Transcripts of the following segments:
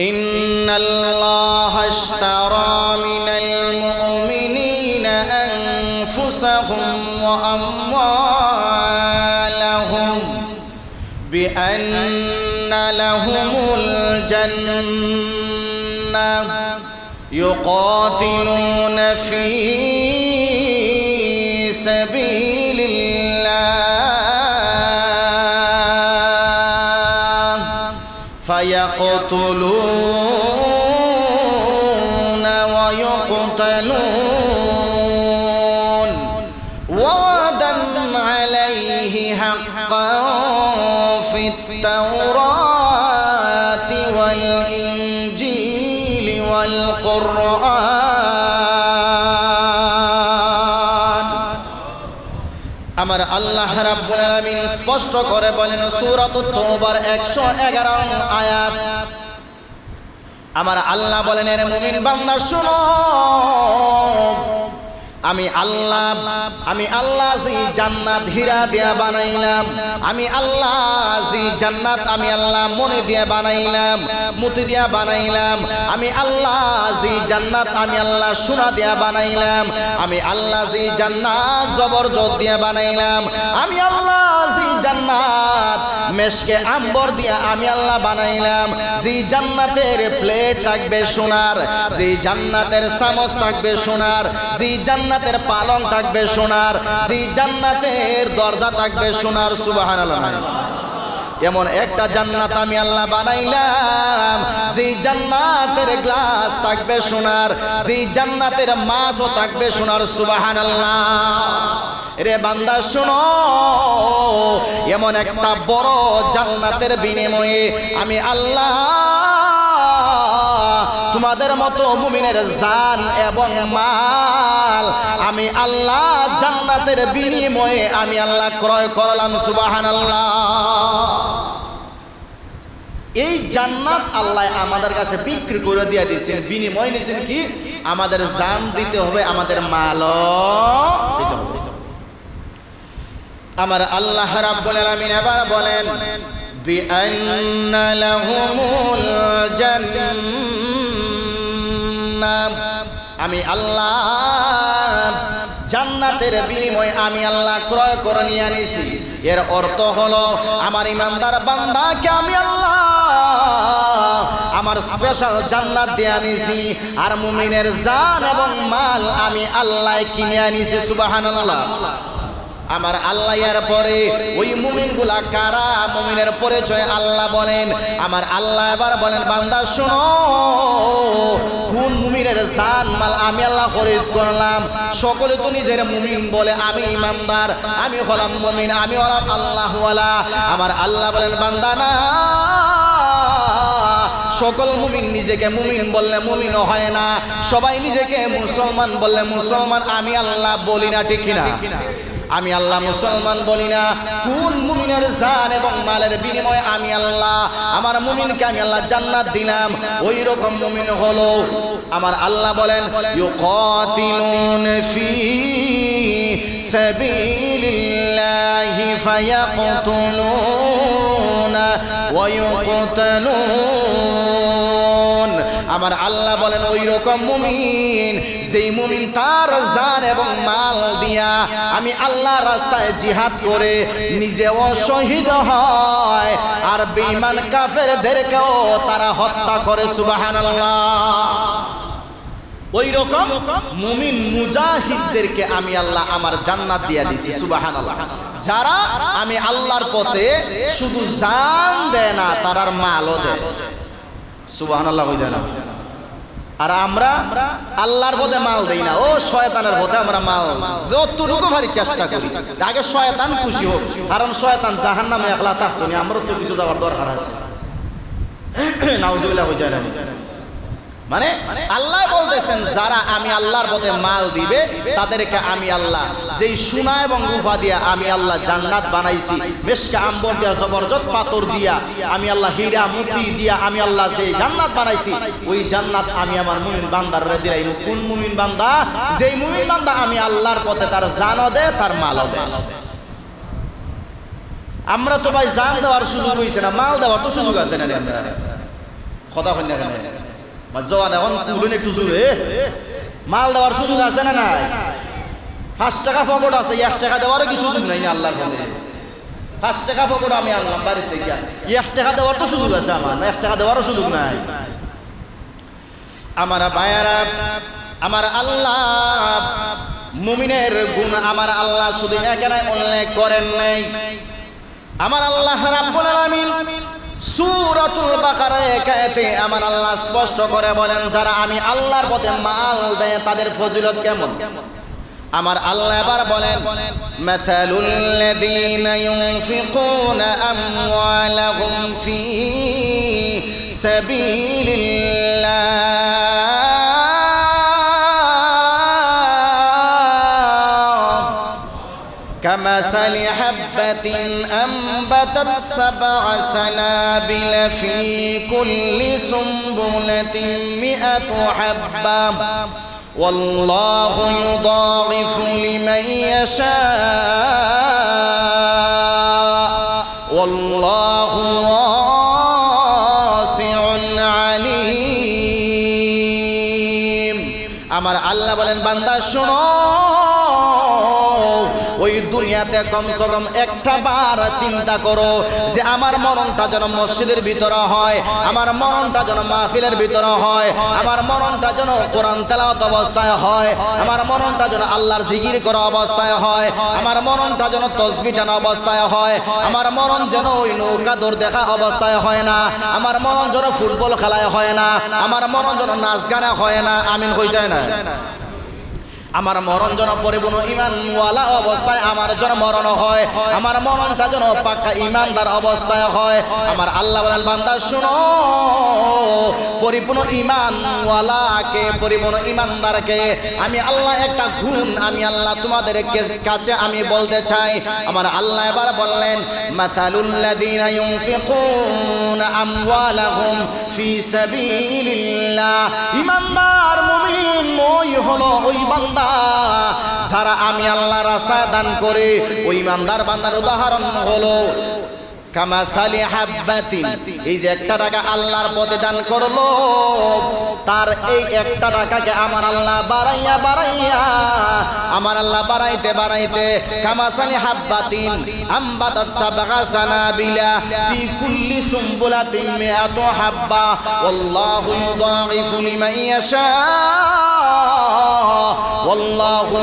إن الله اشترى من المؤمنين أنفسهم وأموالهم بأن لهم الجنة يقاتلون في سبيل فيقتلون ويقتلون. وعدا عليه حقا في التوراة والإنجيل والقرآن. আল্লাহ রাব্বুল আলামিন স্পষ্ট করে বলেন, সূরাতুত তওবার 111 আয়াত। আমার আল্লাহ বলেন, এর মুমিন বান্দা, শুনো। আমি আল্লাহ আমি আল্লাহ জি জান্নাত হীরা দিয়া বানাইলাম, আমি আল্লাহ জান্নাত আমি আল্লাহ মনে দিয়া বানাইলাম, মুতি দিয়া বানাইলাম। আমি আল্লাহ জি জান্নাত আমি আল্লাহ সোনা দিয়া বানাইলাম, আমি আল্লাহ জি জান্নাত জবরদস্ত দিয়া বানাইলাম, আমি আল্লাহ জি জান্নাত মেশকে আম্বর দিয়া আমি আল্লাহ বানাইলাম। জি জান্নাতের প্লেট থাকবে সোনার জি জান্নাতের চামচ থাকবে সোনার জি জান্নাতের পালং থাকবে সোনার জি জান্নাতের দরজা থাকবে সোনার, সুবহানাল্লাহ। এমন একটা জান্নাত আমি আল্লাহ বানাইলাম। যে জান্নাতের গ্লাস থাকবে সোনার যে জান্নাতের মাছও থাকবে সোনার সুবাহান রে বান্দা, শোনো। এমন একটা বড় জান্নাতের বিনিময়ে আমি আল্লাহ তোমাদের মতো মুমিনের জান এবং মাল আমি আল্লাহ জান্নাতের বিনিময়ে আমি আল্লাহ ক্রয় করলাম সুবাহান এই জান্নাত আল্লাহ আমাদের কাছে বিক্রি করে দিয়ে দিয়েছেন। বিনিময় নিয়েছেন কি? আমাদের জান দিতে হবে, আমাদের মাল আমার আল্লাহ রাব্বুল আলামিন এবার বলেন, বিআন্না লাহুমুল জান্নাত না আমি আল্লাহ, জান্নাতের বিনিময় আমি আল্লাহ ক্রয় করে নিয়ে আনিছি। এর অর্থ হলো, আমার ইমানদার বান্দাকে আমি আল্লাহ আমার স্পেশাল জান্নাত দিয়ে আনিছি। আর মুমিনের জান এবং মাল আমি আল্লাহ কিনে আনিছি সুবাহান আল্লাহ আমার আল্লাহ এর পরে ওই মুমিনগুলা কারা? মুমিনের পরিচয় আল্লাহ বলেন। আমার আল্লাহ এবার বলেন, বান্দা, শোনো, কোন মুমিনের জান মাল আমি আল্লাহ খরিদ করলাম? সকলে তো নিজের মুমিন বলে, আমি ইমানদার, আমি হলাম মুমিন, আমি হলাম আল্লাহওয়ালা। আমার আল্লাহ বলেন, বান্দা, না। সকল মুমিন নিজেকে মুমিন বললে মুমিন হয় না। সবাই নিজেকে মুসলমান বললে মুসলমান, আমি আল্লাহ বলি না, ঠিক কিনা? আমি আল্লাহ মুসলমান বলি না। কোন মুমিনের জান এবং মালের বিনিময়ে আমি আল্লাহ, আমার মুমিনকে আমি আল্লাহ জান্নাত দিলাম। ওই রকম মুমিন হলো আমার আল্লাহ বলেন, ইউকাতিলুন ফি সাবিলিল্লাহি ফায়াকতুলুনা ওয়া ইউকতালুন আমার আল্লাহ বলেন ওই রকম মুমিন, যেই মুমিন তার জান এবং মাল দিয়া আমি আল্লাহ রাস্তায় জিহাদ করে নিজেও শহীদ হয়। আর বেঈমান কাফেরদেরকেও তারা হত্যা করে, সুবহানাল্লাহ। ওই রকম মুমিন মুজাহিদদেরকে আমি আল্লাহ আমার জান্নাত দিয়া দিছি, সুবহানাল্লাহ। যারা আমি আল্লাহর পথে শুধু জান দেয় না, তারার মালও দেয়। সুবহানাল্লাহ হই দেয় না? আর আমরা আল্লাহর পথে মাল দেই না। ও শয়তানের পথে আমরা মাল। যতটুকু ভারি চেষ্টা করি। আগে শয়তান খুশি হোক, কারণ শয়তান জাহান নামে একলা থাকতো না। আমারও তো কিছু যাওয়ার দরকার আছে। নাউজুবিল্লাহ হয়ে যায় না। মানে আল্লাহ বলতেছেন যারা আমি আল্লাহর পথে মাল দিবে তাদেরকে আমি আল্লাহ যেই সোনা এবং রূপা দিয়া আমি আল্লাহ জান্নাত বানাইছি মেশকে আম্বর দিয়া জবরদস্ত পাথর দিয়া আমি আল্লাহ হীরা মুতি দিয়া আমি আল্লাহ যে জান্নাত বানাইছি ওই জান্নাত আমি আমার মুমিন বান্দার দিলাই কোন মুমিন বান্দা? যেই মুমিন বান্দা আমি আল্লাহর পথে তার জানও দে তার মালও দে। আমরা তো ভাই জান দেওয়ার সুযোগ হইছে না মাল দেওয়ার তো সুযোগ আছে না কথা কন্যা জওয়ান এখন তুলুন একটু মাল দেওয়ার সুযোগ আছে না নাই? পাঁচ টাকা পকেট আছে, এক টাকা দেওয়ারও কি সুযোগ নাই না আল্লাহর বলে পাঁচ টাকা পকেট আমি আনলাম বাড়ির থেকে। এক টাকা দেওয়ার তো সুযোগ আছে আমার এক টাকা দেওয়ারও সুযোগ নাই। আমার বায়ারা আমার আল্লাহ, মুমিনের গুণ আমার আল্লাহ শুধু এখানে উল্লেখ করেন নাই। আমার আল্লাহ রাব্বুল আলামিন সুরাতুল বাকারার একায়েতে আমার আল্লাহ স্পষ্ট করে বলেন, যারা আমি আল্লাহর পথে মাল দেয়, তাদের ফজিলত কেমন? আমার আল্লাহ এবার বলেন মাথালুল্লাযীনা ইউনফিকুনা আমওয়ালাহুম ফি সাবিলিল্লাহ। কামাসালি হাব্বাতিন আম أنبتت سبع سنابل في كل سنبلة مئة حبة والله يضاعف لمن يشاء والله واسع عليم আমার আল্লাহ বলেন বান্দা শোনো ওই দুনিয়াতে কমসে কম একটা বার চিন্তা করো যে আমার মরণটা যেন মসজিদের ভিতরে হয়, আমার মরণটা যেন মাহফিলের ভিতরে হয়, আমার মরণটা যেন কোরআন তেলাওয়াত অবস্থায় হয়, আমার মরণটা যেন আল্লাহর জিকির করা অবস্থায় হয়, আমার মরণটা যেন তসবি টানা অবস্থায় হয়, আমার মরণ যেন ওই নৌকা দৌড় দেখা অবস্থায় হয় না, আমার মরণ যেন ফুটবল খেলায় হয় না, আমার মরণ যেন নাচ গানে হয় না, আমিন হইতে না। আমার মরণ যেন পরিপূর্ণ, ইমানওয়ালা অবস্থায় আমার যেন মরণ হয়। আমার মরণটা যেন পাক্কা ইমানদার অবস্থায় হয়। আমার আল্লাহ বান্দা, শুনো। পরিপূর্ণ ইমানওয়ালাকে, পরিপূর্ণ ইমানদারকে আমি আল্লাহ একটা গুণ আমি আল্লাহ তোমাদের কাছে আমি বলতে চাই। আমার আল্লাহ এবার বললেন সাবিলিল্লাহ। ইমানদার ওই হলো ওই বান্দা। যারা আমি আল্লাহ রাস্তায় দান করে, ওই মান্দার বান্দার উদাহরণ হলো কামাসালি হাব্বাতিন। এই যে একটা টাকা আল্লাহর পথে দান করল, তার এই একটা টাকাকে আমার আল্লাহ বাড়াইয়া বাড়াইয়া, আমার আল্লাহ বাড়াইতে বাড়াইতে কামাসালি হাব্বাতিন, আম্বাতাত সাবগা সানাবিলা, ফি কুল্লি সুম্বুলাতিন মিআতু হাব্বা, ওয়াল্লাহু ইউদাইফু লিমান ইয়াশা, ওয়াল্লাহু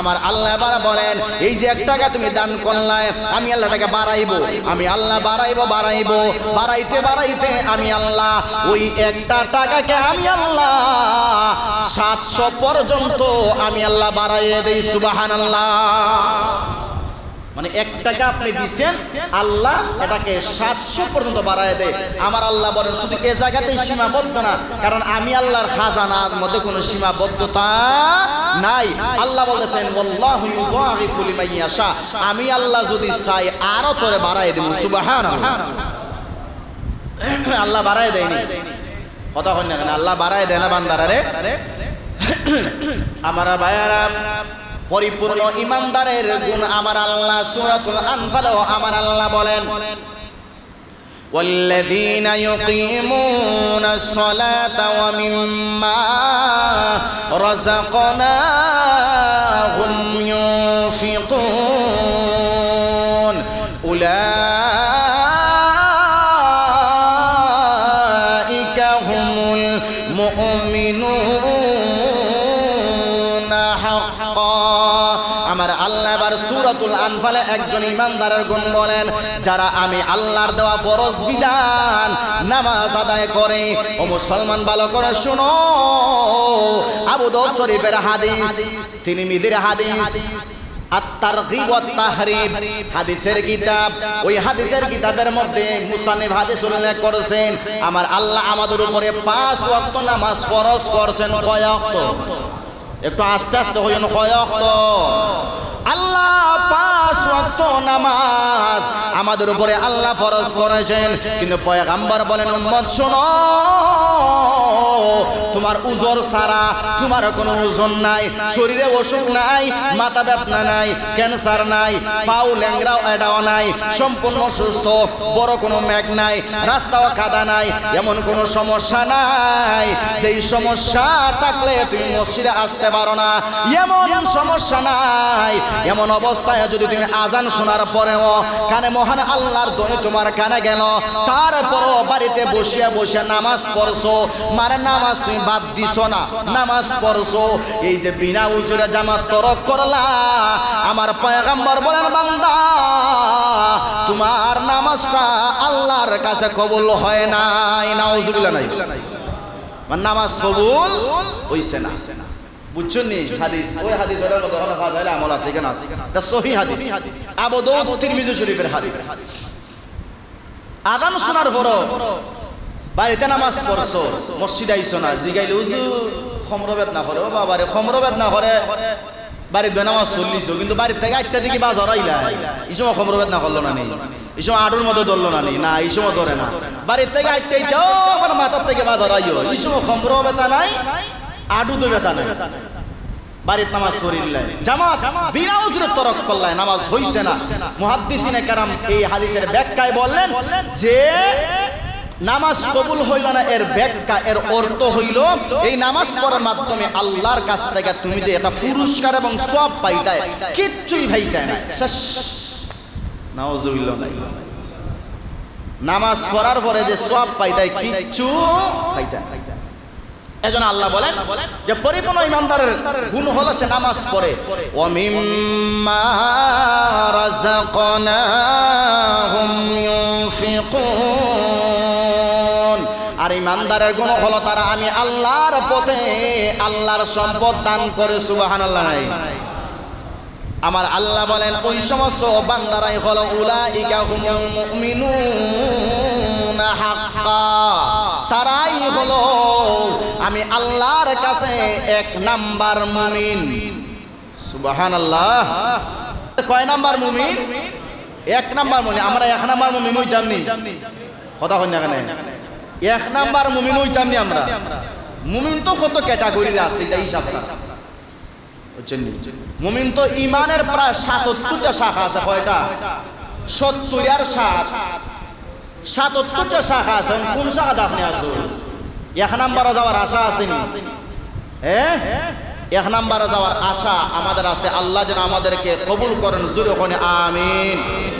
আমার আল্লাহ বারা বলেন, এই যে এক টাকা তুমি দান করলে আমি আল্লাহ টাকা বাড়াইবো, আমি আল্লাহ বাড়াইবো বাড়াইবো, বাড়াইতে বাড়াইতে আমি আল্লাহ, ওই একটা টাকাকে আমি আল্লাহ সাতশো পর্যন্ত আমি আল্লাহ বাড়াইয়ে দিই সুবাহান আল্লাহ মানে এক টাকা আপনি দিচ্ছেন আল্লাহ এটাকে সাতশো পর্যন্ত বাড়ায় দেয়। আমার আল্লাহ বলেন, শুধু এ জায়গাতেই সীমাবদ্ধ না, কারণ আমি আল্লাহর খাজানার মধ্যে কোনো সীমাবদ্ধতা নাই। আল্লাহ বলেছেন আমি আল্লাহ যদি চাই, আরও তোরে বাড়ায় দেব। সুবহানাল্লাহ। আল্লাহ বাড়ায় দেয়নি। কথা হয় না আল্লাহ বাড়ায় দেয় না বান্দারা রে। আমার ভাইয়ারা পরিপূর্ণ ইমানদারের গুণ আমার আল্লাহ সূরাতুল আনফালেও আমার আল্লাহ বলেন والذين يقيمون الصلاة ومما رزقناهم ينفقون আমার আল্লাহ এবার সুরাতুল আনফালে একজন ইমানদারের গুণ বলেন, যারা আমি আল্লাহর দেওয়া ফরজ বিধান নামাজ আদায় করে। ও মুসলমান, ভালো করে শুনো। আবু দাউদ শরীফের হাদিস, তিনি মিদের হাদিস হাদিসের কিতাব, ওই হাদিসের কিতাবের মধ্যে মুসান্নিফ হাদিস আমার আল্লাহ আমাদের উপরে পাঁচ ওয়াক্ত নামাজ ফরজ করছেন। কয় ওয়াক্ত? একটু আস্তে আস্তে হইন আল্লাহ আমাদের উপরে আল্লাহ ফরজ করেছেন। কিন্তু পয়গাম্বর বলেন, উম্মত শোনো, তোমার উজর সারা তোমার কোনো ওজন নাই, শরীরে অসুখ নাই, মাথা ব্যথা নাই, ক্যান্সার নাই, পাও ল্যাংরাও এটাও নাই, সম্পূর্ণ সুস্থ, বড় কোনো ম্যাগ নাই, রাস্তাও কাদা নাই, এমন কোনো সমস্যা নাই। যেই সমস্যা থাকলে তুমি মসজিদে আসতে পারো না, এমন সমস্যা নাই, এমন অবস্থায় যদি তুমি আজান শোনার পরেও কানে মহান আল্লাহর দনে তোমার কানে গেল, তারপরও বাড়িতে বসিয়া বসিয়া নামাজ পড়ছো। মারে নামাজ তুমি বাদ দিছ না, নামাজ পড়ছো। এই যে বিনা উজুরে জামাত তরক করলা, আমার পয়গাম্বর বলেন, বান্দা, তোমার নামাজটা আল্লাহর কাছে কবুল হয় নাই, নাউজুবিল্লাহ নাই। নামাজ কবুল হইছে না। বুঝছেন? নি হাদিস। ওই হাদিস। ওটার মতো অনেক হাজার আমল আছে এখানে আছে এটা সহি হাদিস। আবু দাউদ তিরমিজি শরীফের হাদিস। আদান শোনার পর বাড়িতে নামাজ পড়ছো মসজিদ আইছো না জিগাইলে উজু খমরবেদ না করে। ও বাবারে খমরবেদ না করে। বাড়িতে নামাজ চল্লিশ কিন্তু বাড়ির থেকে আটটা দিকে বাজার আইলা এই সময় খমরবেদ না করল না নেই এই সময় আটুর মতো ধরলো না নেই না এই সময় ধরে না। বাড়ির থেকে আটটা আমার মাথার থেকে বাজার আইও। এই সময় নাই। আডু তো বেতা নাই। বাড়ির নামাজ পড়িল্লাই জামাত, বিনা উজরে তরক করলাই নামাজ হইছে না। মুহাদ্দিসিনে কারাম এই হাদিসের ব্যাখ্যায় বললেন যে, নামাজ কবুল হইল না, এর ব্যাখ্যা, এর অর্থ হইল এই নামাজ পড়ার মাধ্যমে আল্লাহর কাছ থেকে তুমি যে এটা পুরস্কার এবং সব পাইতায়, কিচ্ছুই ভাইতায় না শেষ। নাউজুবিল্লাহ নাই নামাজ পড়ার পরে যে সব পাইতায়, কিচ্ছু পাইতায় এজন্য আল্লাহ বলেন যে পরিপূর্ণ ইমানদারের গুণ হলো সে নামাজ পড়ে। আর ইমানদারের গুণ হলো তারা আমি আল্লাহর পথে আল্লাহর সম্পদ দান করে, সুবহানাল্লাহ। নাই আমার আল্লাহ বলেন, ওই সমস্ত বান্দারাই হলো উলাইকা হুমুল তারাই হলো আমি আল্লাহর কাছে এক নাম্বার মুমিন। সুবহানাল্লাহ। কয় নাম্বার মুমিন? এক নাম্বার মুমিন। আমরা এক নাম্বার মুমিন হইতাম নি। কথা কই না কেন? এক নাম্বার মুমিন হইতাম নি আমরা। মুমিন তো কত ক্যাটাগরির আছে এটা হিসাব বুঝছেন মুমিন তো ইমানের প্রায় সাতাত্তরটা শাখা আছে, কয়টা? সত্তর আর সাত। সাতাত্তরটা শাখা আছে কোন শাখা আপনি আছো এক নাম্বারে যাওয়ার আশা আসেনি? হ্যাঁ এক নাম্বারে যাওয়ার আশা আমাদের আছে, আল্লাহ যেন আমাদেরকে কবুল করেন, জুরে ওখানে আমিন।